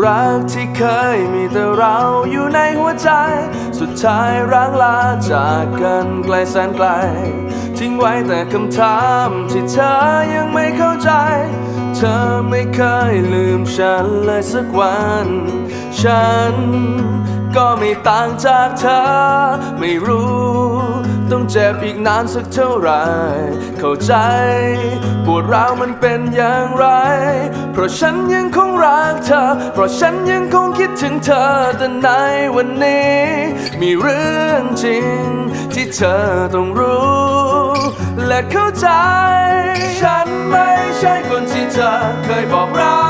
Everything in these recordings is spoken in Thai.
รักที่เคยมีแต่เราอยู่ในหัวใจ สุดท้ายร้างลาจากกันไกลแสนไกล ทิ้งไว้แต่คำถามที่เธอยังไม่เข้าใจ เธอไม่เคยลืมฉันเลยสักวัน ฉันก็ไม่ต่างจากเธอ ไม่รู้ ต้องเจ็บอีกนานสักเท่าไร เข้าใจ ปวดร้าวมันเป็นอย่างไร เพราะฉันยังคงรักเธอ เพราะฉันยังคงคิดถึงเธอ แต่ในวันนี้ มีเรื่องจริง ที่เธอต้องรู้ และเข้าใจ ฉันไม่ใช่คนที่เธอเคยบอกรั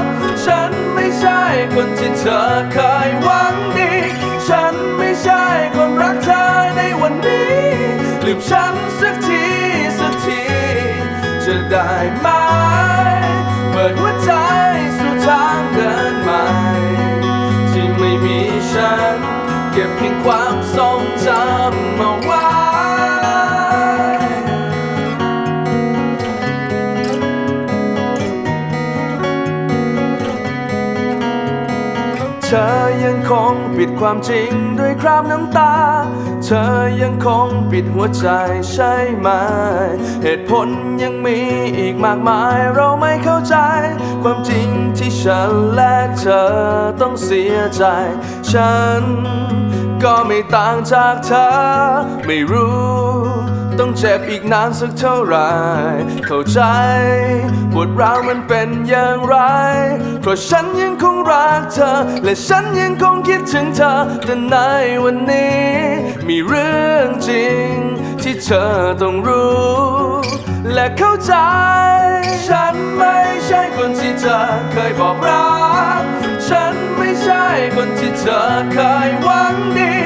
ก ฉันไม่ใช่คนที่เธอเคยวัง ลืบฉันสักทีสักที จะได้ไหม เปิดหัวใจสู่ทางเดินใหม่ ที่ไม่มีฉัน เก็บเพียงความทรงจำ ธอยังคงปิดความจริงด้วยคราบน้ำตา เธอยังคงปิดหัวใจใช่ไหม เหตุผลยังมีอีกมากมายเราไม่เข้าใจ ความจริงที่ฉันและเธอต้องเสียใจ ฉันก็ไม่ต่างจากเธอไม่รู้ ต้องเจ็บอีกนานสักเท่าไร เข้าใจ ปวดร้าวมันเป็นอย่างไร เพราะฉันยังคงรักเธอ และฉันยังคงคิดถึงเธอ แต่ในวันนี้ มีเรื่องจริง ที่เธอต้องรู้ และเข้าใจ ฉันไม่ใช่คนที่เธอเคยบอกรัก ฉันไม่ใช่คนที่เธอเคยหวังดี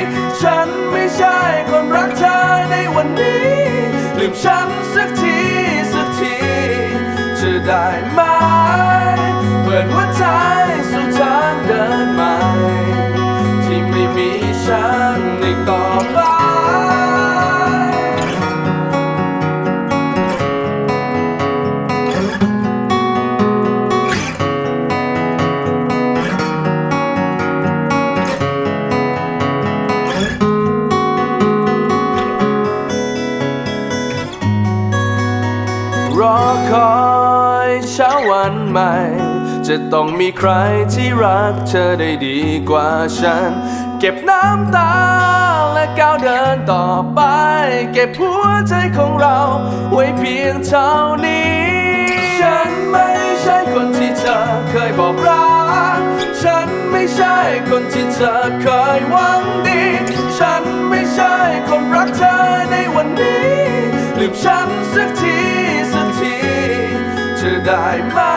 ฉันสักทีสักทีจะได้ไหมเปิดหัวใจสู่ทางเดินใหม่ ที่ไม่มีฉันในต่อไป รอคอยเช้าวันใหม่ จะต้องมีใครที่รักเธอได้ดีกว่าฉัน เก็บน้ำตาและก้าวเดินต่อไป เก็บหัวใจของเราไว้เพียงเท่านี้ ฉันไม่ใช่คนที่เธอเคยบอกรัก ฉันไม่ใช่คนที่เธอเคยหวัง ลืม